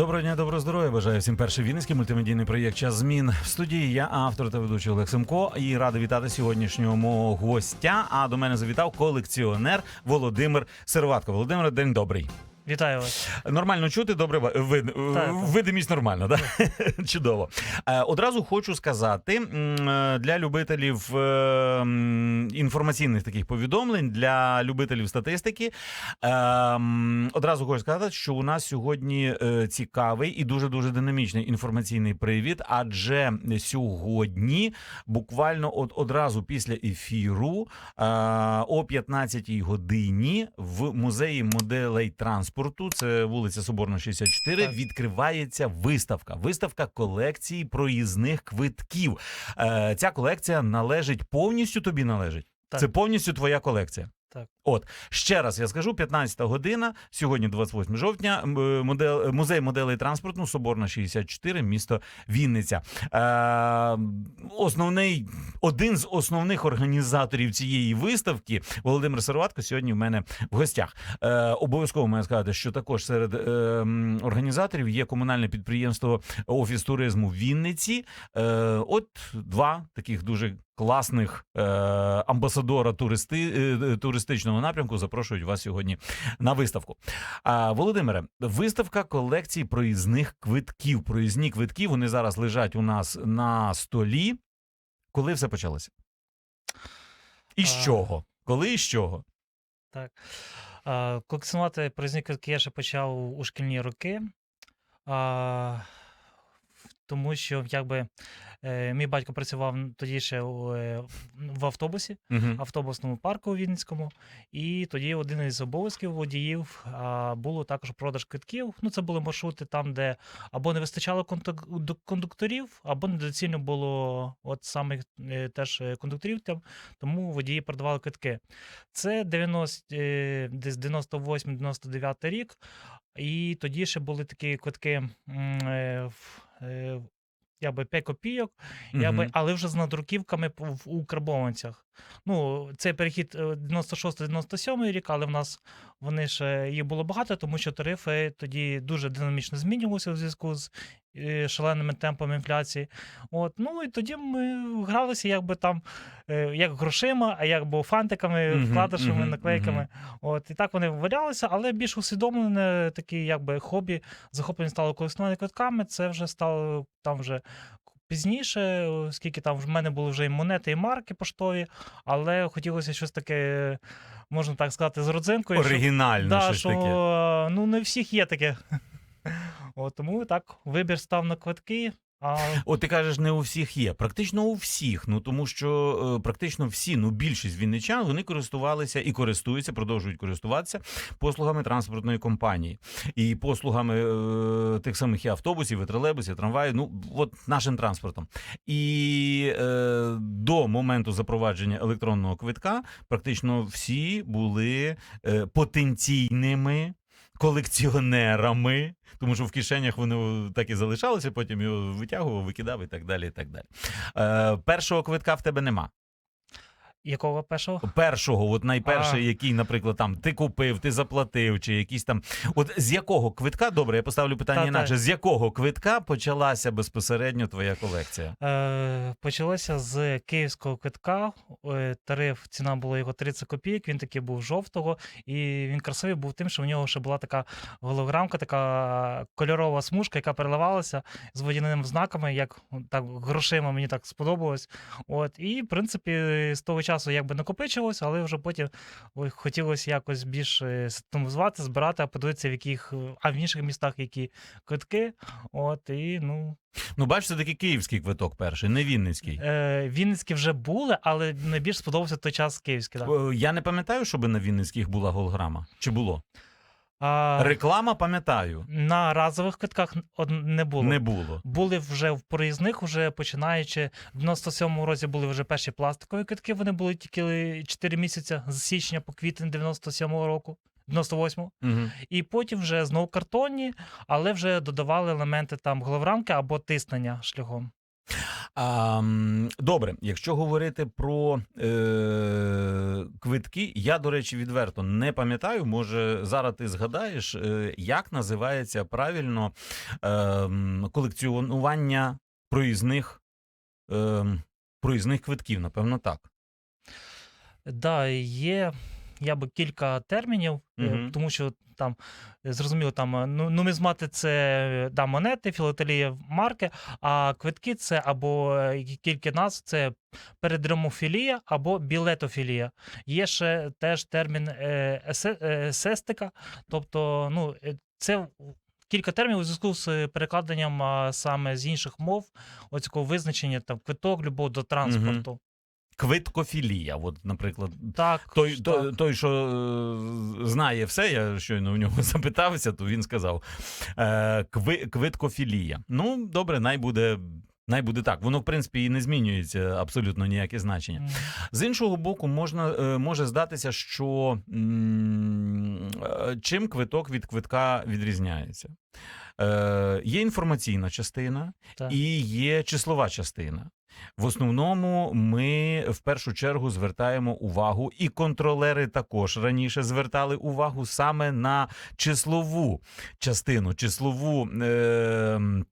Доброго дня, доброго здоров'я. Бажаю всім перший вінницький мультимедійний проєкт Час змін в студії. Я автор та ведучий Олег Семко і радий вітати сьогоднішнього мого гостя. А до мене завітав колекціонер Володимир Серватко. Володимир, день добрий. Вітаю вас. Нормально чути, добре так. видимість нормальна, да? Чудово. Е, Одразу хочу сказати для любителів е, інформаційних таких повідомлень, для любителів статистики. е, Одразу хочу сказати, що у нас сьогодні цікавий і дуже дуже динамічний інформаційний привід. Адже сьогодні, буквально от одразу після ефіру, о 15-й годині в музеї моделей транспорту, це вулиця Соборна, 64, Так. відкривається виставка. Виставка колекції проїзних квитків. Е, Ця колекція належить повністю тобі належить. Так. Це повністю твоя колекція. Так. От ще раз я скажу: 15 година, сьогодні 28 жовтня. м, е, музей моделей транспорту, Соборна 64, місто Вінниця. Е, основний один з основних організаторів цієї виставки, Володимир Сарватко, сьогодні в мене в гостях. Е, обов'язково маю сказати, що також серед е, організаторів є комунальне підприємство Офіс туризму в Вінниці. Е, от два таких дуже класних е, амбасадора туристи, е, туристичного напрямку запрошують вас сьогодні на виставку. А, Володимире, виставка колекцій проїзних квитків. Проїзні квитки вони зараз лежать у нас на столі. Коли все почалося? І з А. чого? Коли і з чого? Так. Колекціонувати проїзні квитки я ще почав у шкільні роки. А, тому що якби е, мій батько працював тоді ще у, е, в автобусі, Угу. автобусному парку у Вінницькому. І тоді один із обов'язків водіїв а, було також продаж квитків. Ну, це були маршрути там, де або не вистачало контак- до- кондукторів, або недоцільно було от самих е, теж е, кондукторів, там, тому водії продавали квитки. Це 90, е, десь 98-99 рік. І тоді ще були такі квитки. м, е, в- е, би 5 копійок, я би, але вже з надруківками в, в у карбованцях. Ну, цей перехід е, 96-97 рік, але в нас вони ще їх було багато, тому що тарифи тоді дуже динамічно змінювалися у зв'язку з е, шаленими темпами інфляції. От, ну і тоді ми гралися якби там е, як грошима, а якби фантиками, Мгм, вкладишами, мгм, наклейками. От, і так вони валялися, але більш усвідомлене таке якби хобі, захоплення стало колекціонування квитками. Це вже стало там вже пізніше, оскільки там в мене були вже і монети, і марки поштові, але хотілося щось таке, можна так сказати, з родзинкою. Оригінально да, щось що таке. ну не всіх є таке. От, тому так, вибір став на квитки. А От ти кажеш, не у всіх є. Практично у всіх. Ну тому що е, практично всі, ну більшість вінничан, вони користувалися і користуються, продовжують користуватися послугами транспортної компанії і послугами е, тих самих і автобусів, і тролейбусів, трамваїв, ну от нашим транспортом. І е, до моменту запровадження електронного квитка практично всі були е, потенційними. Колекціонерами, тому що в кишенях вони так і залишалися, потім його витягував, викидав і так далі. І так далі. Е, першого квитка в тебе нема. Якого першого? Першого, от найперший, А. який, наприклад, там ти купив, ти заплатив, чи якийсь там. От з якого квитка, добре, я поставлю питання Та-та. інакше. З якого квитка почалася безпосередньо твоя колекція? Е, почалося з київського квитка. Е, тариф, ціна була його 30 копійок. Він такий був жовтого, і він красивий був тим, що в нього ще була така голограмка, така кольорова смужка, яка переливалася з водяними знаками, як так грошима мені так сподобалось. От і в принципі з того часу якби накопичилось, але вже потім хотілося якось більш е, систематизувати, збирати, а подивитися, в яких е, а в інших містах які квитки. От і ну Ну, бачите, такий київський квиток перший, не Вінницький. Е, Вінницькі вже були, але найбільш сподобався той час київський. Так. Е, Я не пам'ятаю, щоб на Вінницьких була голограма. Чи було? А, Реклама пам'ятаю. на разових квитках од- не було. Не було. Були вже в проїзних, вже починаючи в 97-му році були вже перші пластикові квитки. Вони були тільки 4 місяці з січня по квітень 97-го року. 98-го. Угу. І потім вже знову картонні, але вже додавали елементи там головрамки або тиснення шляхом. А, добре, якщо говорити про е, квитки, я, до речі, відверто не пам'ятаю. Може, зараз ти згадаєш, е, як називається правильно е, колекціонування проїзних, е, проїзних квитків, напевно, так. Да, є я би кілька термінів, Мгм. тому що там е, зрозуміло, там е, ну, нумізмати це да, монети, філателія марки, а квитки це або кілька назв це передремофілія або білетофілія. Є ще теж термін есе- есестика, тобто, ну, це. Кілька термінів у зв'язку з перекладенням а, саме з інших мов, оцього визначення там квиток, любов до транспорту. Квиткофілія, от, наприклад, Так, Той, так. той, той, що е, знає все, я щойно в нього запитався, то він сказав е, кви, квиткофілія. Ну, добре, най буде, най буде так. Воно, в принципі, і не змінюється абсолютно ніяке значення. З іншого боку, можна, е, може здатися, що м, е, чим квиток від квитка відрізняється. Е, є інформаційна частина Так. і є числова частина. В основному ми в першу чергу звертаємо увагу, і контролери також раніше звертали увагу саме на числову частину, числову. Е-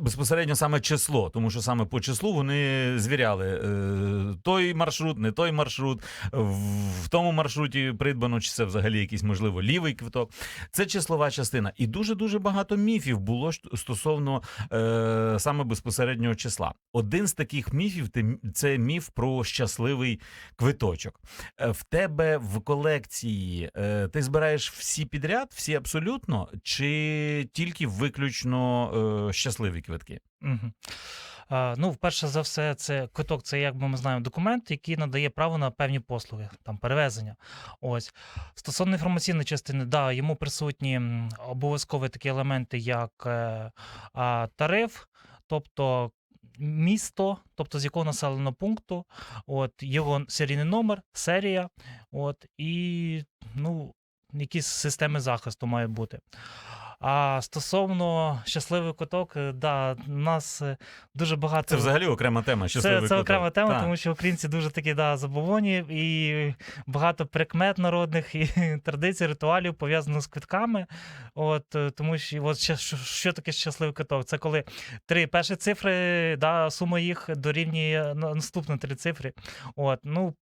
Безпосередньо саме число, тому що саме по числу вони звіряли е, той маршрут, не той маршрут, в тому маршруті придбано, чи це взагалі якийсь можливо лівий квиток. Це числова частина. І дуже дуже багато міфів було стосовно е, саме безпосереднього числа. Один з таких міфів це міф про щасливий квиточок. Е, В тебе в колекції е, ти збираєш всі підряд, всі абсолютно, чи тільки виключно е, щасливі квитки? Мгм. А, ну, перше за все, це квиток, це як ми знаємо документ, який надає право на певні послуги, там перевезення. Ось стосовно інформаційної частини, да, йому присутні обов'язкові такі елементи, як е, а, тариф, тобто. Місто, тобто з якого населеного пункту, от його серійний номер, серія, от і ну, якісь системи захисту мають бути. А стосовно щасливий куток, е, да, нас е, дуже багато. Це взагалі окрема тема. щасливий Це, це квиток. окрема тема, Так. тому що українці дуже такі да, забобонні і багато прикмет народних і традицій, ритуалів пов'язано з квитками. От, е, тому що от, що, що, таке щасливий квиток? Це коли три перші цифри, да, сума їх дорівнює на- наступні три цифри. От, ну,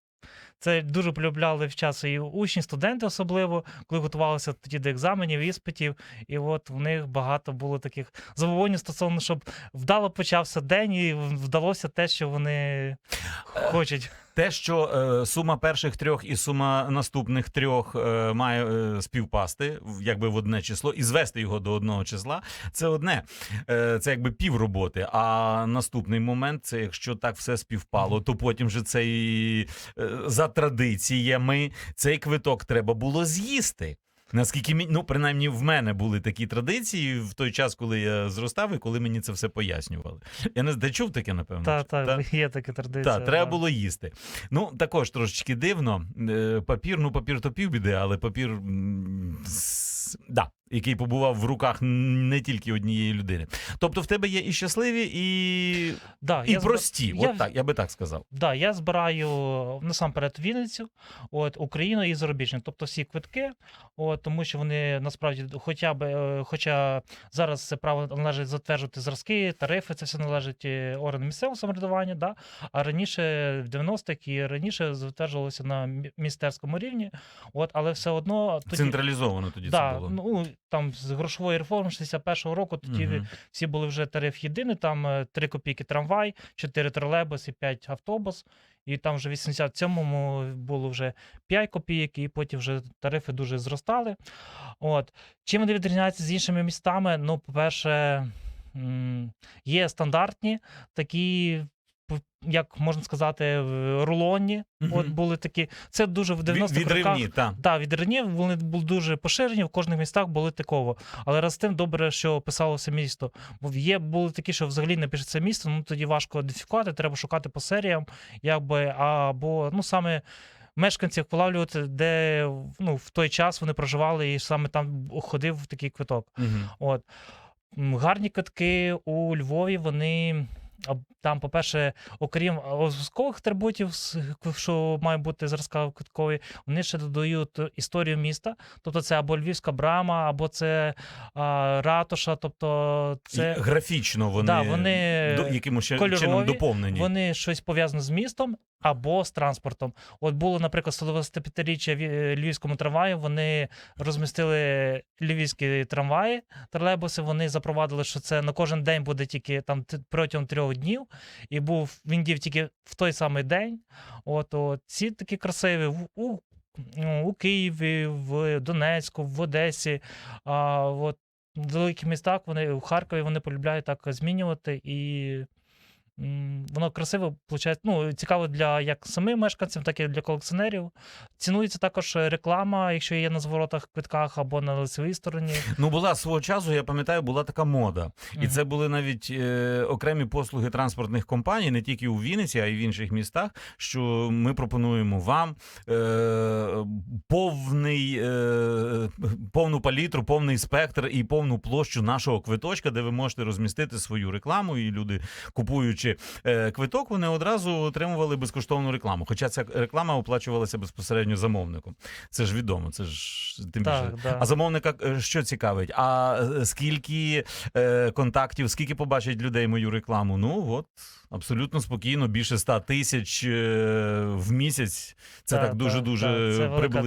це дуже полюбляли в час і учні, студенти особливо, коли готувалися тоді до екзаменів, іспитів. І от в них багато було таких забобонів стосовно, щоб вдало почався день і вдалося те, що вони хочуть. Те, що е, сума перших трьох і сума наступних трьох е, має е, співпасти, якби в одне число, і звести його до одного числа, це одне. Е, це якби пів роботи. А наступний момент це якщо так все співпало, то потім же цей е, за традиціями цей квиток треба було з'їсти. Наскільки ну, принаймні в мене були такі традиції в той час, коли я зростав, і коли мені це все пояснювали. Я не чув таке, напевно. Так, так, та, є така традиція. Так, треба було їсти. Ну, також трошечки дивно. Е, Папір, ну папір то півбіди, але папір, да, який побував в руках не тільки однієї людини. Тобто в тебе є і щасливі, і, Да, і я прості. я- От так, я би так сказав. Да, я збираю насамперед Вінницю, от Україну і зарубіжні, тобто всі квитки, от тому що вони насправді, хоча б, е, хоча зараз це право належить затверджувати зразки, тарифи, це все належить е, органам місцевого самоврядування, да, а раніше в 90-х і раніше затверджувалося на мі- міністерському рівні, от, але все одно тоді. Централізовано тоді Да, це було. ну там з грошової реформи 61-го року тоді Мгм. всі були вже тариф єдиний, там е, 3 копійки трамвай, 4 тролейбус і 5 автобус. І там вже в 87-му було вже 5 копійок, і потім вже тарифи дуже зростали. От. Чим вони відрізняються з іншими містами? Ну, по-перше, є стандартні такі. Як можна сказати, в- рулонні, от були такі. Це дуже в 90-х Від- роках. Відривні, так. Так, відривні вони були дуже поширені, в кожних містах були таково. Але раз тим добре, що писалося місто. Бо є були такі, що взагалі не пишеться місто, ну тоді важко ідентифікувати, треба шукати по серіям, якби або ну саме. Мешканців полавлювати, де ну, в той час вони проживали, і саме там ходив такий квиток. Мгм. От. Гарні квитки у Львові, вони там, по-перше, окрім обов'язкових атрибутів, що має бути зразка квиткові, вони ще додають історію міста. Тобто це або Львівська брама, або це а, ратуша. Тобто це І графічно вони, Да, вони до, якимось кольорові, чином доповнені. вони щось пов'язане з містом або з транспортом. От було, наприклад, 125-річчя в- е, львівському трамваю. Вони розмістили львівські трамваї, тролейбуси. Вони запровадили, що це на кожен день буде тільки там протягом трьох днів. І був він дів тільки в той самий день. От, от ці такі красиві в- у, ну, у Києві, в Донецьку, в Одесі. А, от, в великих містах вони в Харкові вони полюбляють так змінювати і. Воно красиво виходить, ну, цікаво для як самим мешканців, так і для колекціонерів. Цінується також реклама, якщо є на зворотах квитках або на лицевій стороні. Ну, була свого часу, я пам'ятаю, була така мода. І Мгм. це були навіть е, окремі послуги транспортних компаній, не тільки у Вінниці, а й в інших містах. Що ми пропонуємо вам е, повний, е, повну палітру, повний спектр і повну площу нашого квиточка, де ви можете розмістити свою рекламу. І люди, купуючи е, квиток, вони одразу отримували безкоштовну рекламу. Хоча ця реклама оплачувалася безпосередньо замовником. Це ж відомо. Це ж тим більше. Так, да. А замовника е, що цікавить? А е, скільки е, контактів, скільки побачить людей мою рекламу? Ну от абсолютно спокійно, більше 100 тисяч в місяць. Це так дуже дуже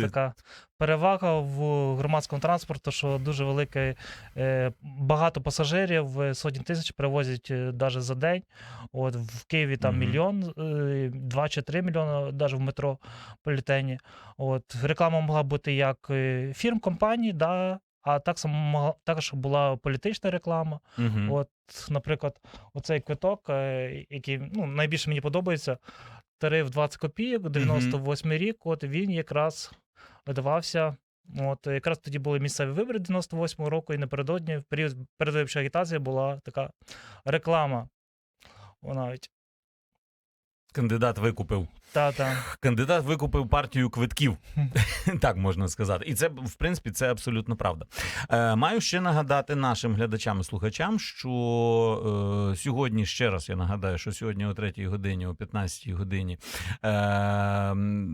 така перевага в громадському транспорту, що дуже велике е, багато пасажирів, е, сотні тисяч перевозять навіть за день. От в Києві там Мгм. мільйон, е, два чи три мільйони, навіть в метрополітені. От реклама могла бути як е, фірм, компаній, да. А так само могла також була політична реклама. Мгм. От, наприклад, оцей квиток, е, який ну, найбільше мені подобається, тариф 20 копійок, 98 рік, от він якраз видавався. От якраз тоді були місцеві вибори 98-го року, і напередодні, в період передвиборчої агітації, була така реклама. О, навіть Кандидат викупив. Та-та. Кандидат викупив партію квитків, так можна сказати. І це, в принципі, це абсолютно правда. Е, маю ще нагадати нашим глядачам і слухачам, що е, сьогодні ще раз я нагадаю, що сьогодні о 3 годині, о 15 годині е,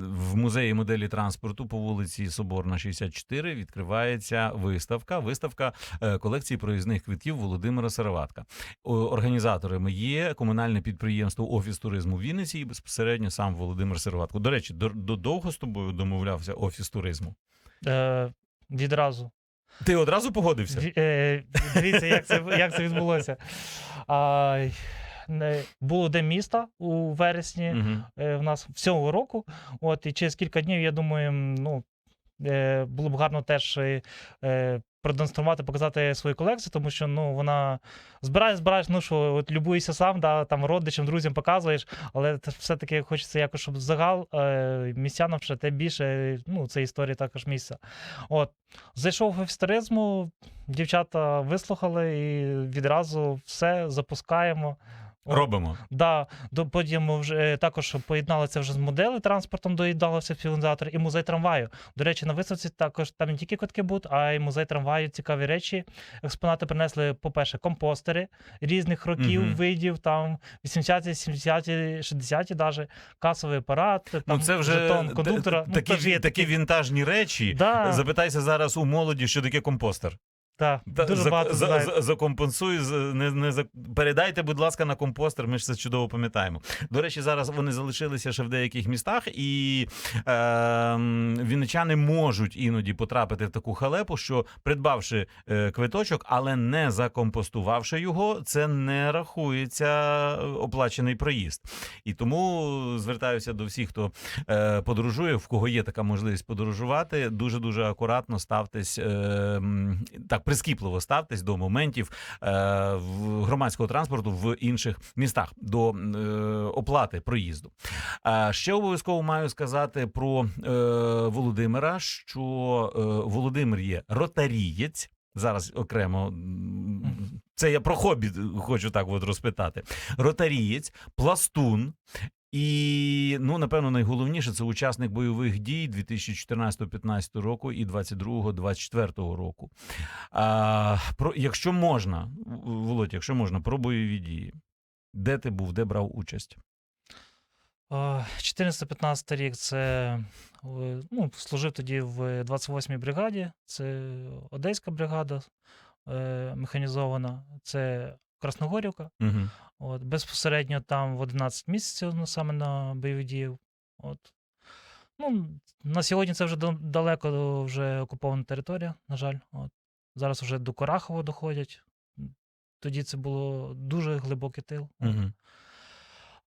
в музеї моделі транспорту по вулиці Соборна, 64 відкривається виставка. Виставка е, колекції проїзних квитків Володимира Сараватка. Організаторами є комунальне підприємство Офіс туризму Вінниці і безпосередньо сам Володимир До речі, до, до довго з тобою домовлявся офіс туризму. Е, відразу. Ти одразу погодився? Ві- е, Дивіться, як це, як це відбулося. А, не- було день міста у вересні. Мгм. е, в нас всього року. От, і через кілька днів, я думаю, ну, е, було б гарно теж е, продемонструвати, показати свою колекцію, тому що ну, вона збираєш, збираєш, ну що, от любуєшся сам, да, там родичам, друзям показуєш, але все-таки хочеться якось, щоб загал е, містянам ще те більше, ну, це історія також місця. От, зайшов в офістеризму, дівчата вислухали і відразу все запускаємо. Робимо. Да, до потім вже е, також поєднали це вже з модели транспортом, доєдналося співізатор і музей трамваю. До речі, на виставці також там не тільки квитки будуть, а й музей трамваю. Цікаві речі. Експонати принесли, по-перше, компостери різних років, Мгм. видів, там 80-ті, 70-ті, 60-ті, навіть касовий апарат, там Ну, це вже жетон кондуктора. т- ну, такі, такі вінтажні речі. Да, Запитайся зараз у молоді, що таке компостер. Та- дуже за- багато за, за, закомпенсуй, не, не за, передайте, будь ласка, на компостер. Ми ж це чудово пам'ятаємо. До речі, зараз вони залишилися ще в деяких містах, і е, вінничани можуть іноді потрапити в таку халепу, що придбавши е, квиточок, але не закомпостувавши його, це не рахується е, оплачений проїзд. І тому звертаюся до всіх, хто е, подорожує, в кого є така можливість подорожувати. Дуже дуже акуратно ставтесь е, так прискіпливо ставтесь до моментів е, громадського транспорту в інших містах до е, оплати проїзду. Ще обов'язково маю сказати про е, Володимира, що е, Володимир є ротарієць. Зараз окремо це я про хобі хочу так от розпитати. Ротарієць, пластун. І ну напевно найголовніше це учасник бойових дій 2014-15 року і 22-24 року. А, про якщо можна, Володь, якщо можна, про бойові дії. Де ти був, де брав участь? 14-15 рік це е, ну, служив тоді в 28-й бригаді. Це Одеська бригада е, механізована, це Красногорівка. Угу. От, безпосередньо там в 11 місяців ну, саме на бойових діях. От. Ну, на сьогодні це вже далеко вже окупована територія, на жаль. От. Зараз вже до Корахова доходять. Тоді це було дуже глибокий тил. Угу.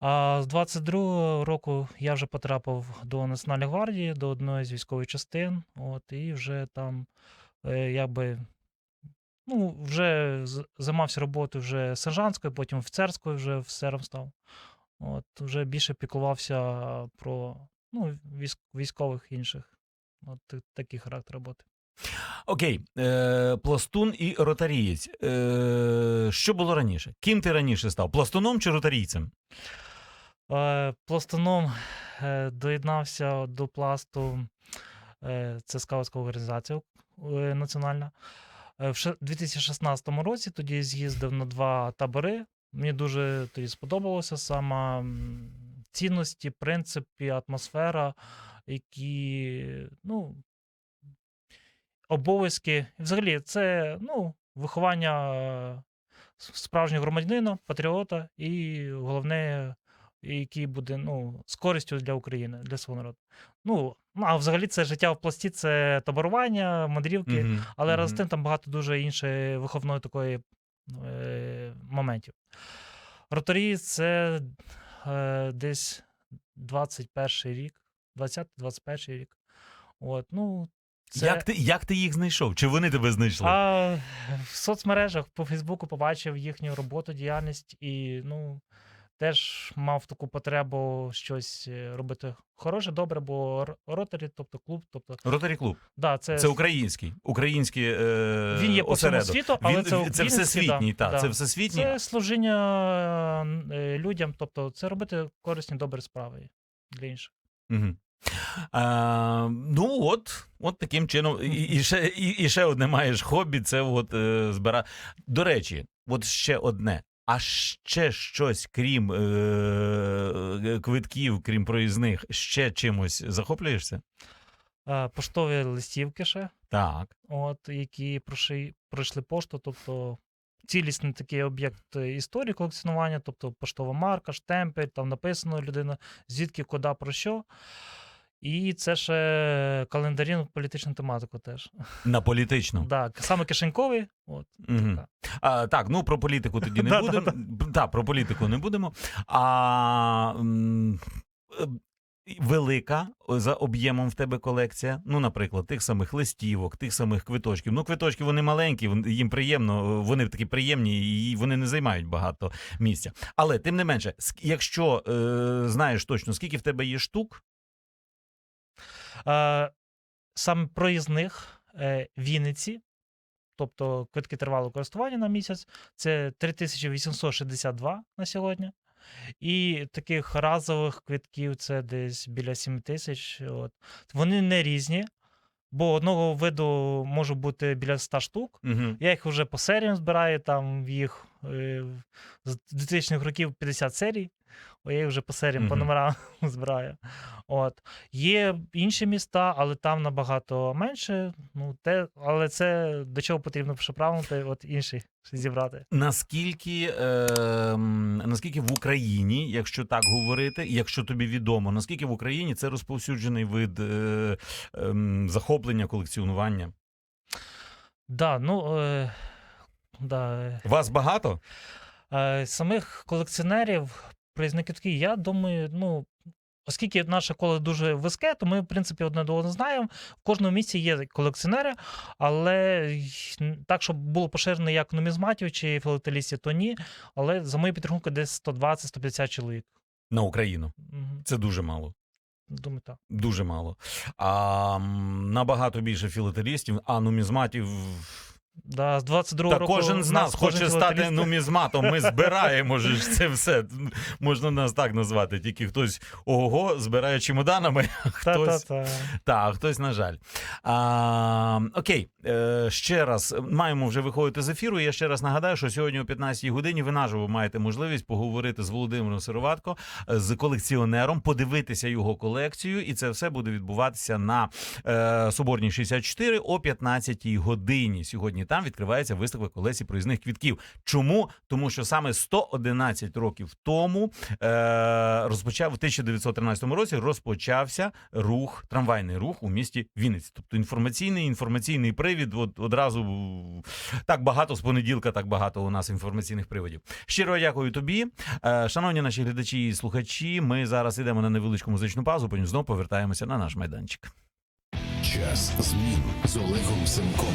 А з 22-го року я вже потрапив до Національної гвардії, до одної з військових частин. От, і вже там е, якби. Ну, вже з- займався роботою вже сержантською, потім офіцерською, вже офіцером став. От, вже більше піклувався про ну, військ, військових інших. От та- такий характер роботи. Окей, е, пластун і ротарієць. Е, що було раніше? Ким ти раніше став? Пластуном чи ротарійцем? Е, Пластуном е, доєднався до пласту. е, Це скаутська організація е, національна. Е, В 2016 році тоді з'їздив на два табори. Мені дуже тоді сподобалося саме цінності, принципи, атмосфера, які, ну, обов'язки. Взагалі, це ну, виховання е, справжнього громадянина, патріота і головне, який буде ну, з користю для України, для свого народу. Ну, а взагалі це життя в пласті, це таборування, мандрівки, Мгм, але разом з тим там багато дуже іншої виховної такої е, моментів. Ротарі це е, десь 21 рік, 20-21 рік. От, ну, це... Як, ти, як ти їх знайшов? Чи вони тебе знайшли? А в соцмережах по Фейсбуку побачив їхню роботу, діяльність і ну, теж мав таку потребу щось е, робити хороше, добре, бо ротарі, тобто клуб, тобто, Ротарі клуб. да, це, Це український. Український е, він є по всьому світу, але Він- це, це всесвітній, да, так, да. це всесвітній. Це служіння е, людям, тобто це робити корисні добрі справи для інших. Угу. А, ну от, от таким чином. І, і, ще, і, і ще одне маєш хобі, це от е, збира. До речі, от ще одне. А ще щось, крім е, квитків, крім проїзних, ще чимось захоплюєшся? Е, Поштові листівки ще. Так. от, які пройшли, пройшли пошту, тобто цілісний такий об'єкт е, історії колекціонування, тобто поштова марка, штемпель, там написано людина, звідки, куди, про що. І це ще календарі на політичну тематику теж. На політичну. Да, саме кишеньковий. От, така. А, так, ну про політику тоді не будемо. Так, про політику не будемо. А велика за об'ємом в тебе колекція. Ну, наприклад, тих самих листівок, тих самих квиточків. Ну, квиточки вони маленькі, їм приємно, вони такі приємні і вони не займають багато місця. Але тим не менше, якщо е, знаєш точно, скільки в тебе є штук, саме проїзних е, Вінниці, тобто квитки тривалого користування на місяць, це 3862 на сьогодні. І таких разових квитків це десь біля 7 тисяч. От. Вони не різні, бо одного виду може бути біля 100 штук. угу. Я їх вже по серіям збираю, там їх е, з 2000-х років 50 серій. О, я їх вже по серіям, по Мгм. номерам збираю. От. Є інші міста, але там набагато менше. Ну, те, але це до чого потрібно припрагнути, от інші зібрати. Наскільки, е, наскільки в Україні, якщо так говорити, якщо тобі відомо, наскільки в Україні це розповсюджений вид е, ем, захоплення, колекціонування? Да, ну, е, да, е, Вас багато? Е, Самих колекціонерів, проїзників такі, я думаю, ну. Оскільки наше коло дуже вузьке, то ми, в принципі, одне до одного знаємо. В кожному місці є колекціонери, але так, щоб було поширено як нумізматів чи філателістів, то ні. Але за мою підрахунку, десь 120-150 чоловік. На Україну. Мгм. Це дуже мало. Думаю, так. Дуже мало. А набагато більше філателістів, а нумізматів Да, з 22 Та року кожен з нас хоче стати нумізматом. Ми збираємо ж це все. Можна нас так назвати. Тільки хтось ого збирає чемоданами, а хтось Та-та-та. Так, хтось, на жаль. А, окей, е, ще раз маємо вже виходити з ефіру. Я ще раз нагадаю, що сьогодні о 15-й годині ви наживо маєте можливість поговорити з Володимиром Сироватко, е, з колекціонером, подивитися його колекцію, і це все буде відбуватися на е, Соборній 64 о 15-й годині. Сьогодні там відкривається виставка колесі проїзних квітків. Чому? Тому що саме 111 років тому е, розпочав в 1913 році розпочався рух, трамвайний рух у місті Вінниці. Тобто інформаційний інформаційний привід. От одразу так багато з понеділка, так багато у нас інформаційних приводів. Щиро дякую тобі, Е, шановні наші глядачі і слухачі. Ми зараз йдемо на невеличку музичну паузу. Потім знову повертаємося на наш майданчик. Час змін з Олегом Семком.